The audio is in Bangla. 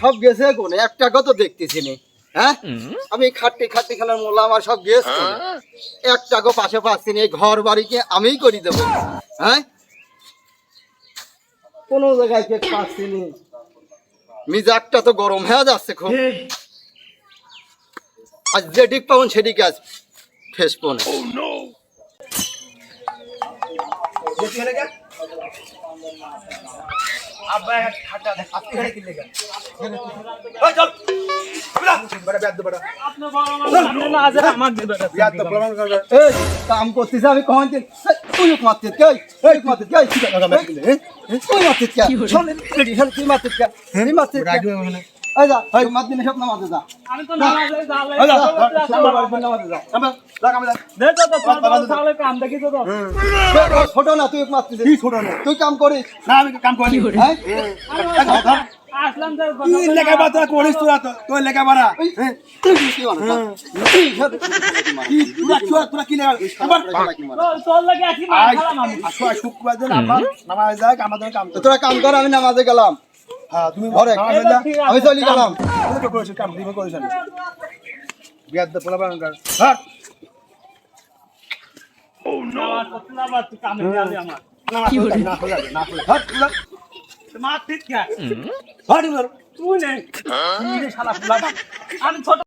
সব গেছে কোনে? এক টাকা তো দেখতেছি নি হ্যাঁ? আমি খাটতে খাটতে খেলার মোলা আমার সব গেছে। এক টাকা পাশে পাচ্ছি নি ঘর বাড়িকে আমিই করে দেবো হ্যাঁ? কোনো জায়গায় কেক পাচ্ছি নি। মিজাজটা তো গরম হয়ে যাচ্ছে খুব। আজ যেদিক পাবন সেদিকে আজ ফেসবো না এই কাম করতেছে আমি কখন যে তুই মারতে কে এই মারতে কে তুই মারতে কে শোন রেডি তুই মারতে কে তুই মারতে কে এই যা এই মার সব নামাজে যা। আমি তো নামাজে এই যা যাব। নামাজে যা। আমরা যা কামে যা দে তো তো তাহলে কাম দেখি তো তো ছোট না তুই মারতেছিস কি ছোট না? তুই কাম করিস। না আমি কাম করি। হ্যাঁ? আসলাম তো তুই লেখাপড়া তোরা করিস তোরা তো? তোর লেখাপড়া? এই, তুই কি মানুষ তুই সাথে কি তোরা তোরা তোরা কি লেখাপড়া আবার তোর লাগে আছি মার আজ আমি আসো শুক্রবার দিন আমার নামাজ যাক আমাদের কাম তো তোরা কাম কর আমি নামাজে গেলাম। হ্যাঁ তুমি ঘরে আমি চলি গেলাম। তুমি তো করেছ কাম দিবে করেছ। বিয়াদ দে পোলা বাঙ্গার হ্যাঁ। নামাজ পড়তে না পারছি কামে যাবে আমার না না হয়ে না। ঠিক আছে। হ্যাঁ তুই শালা আমি ছোট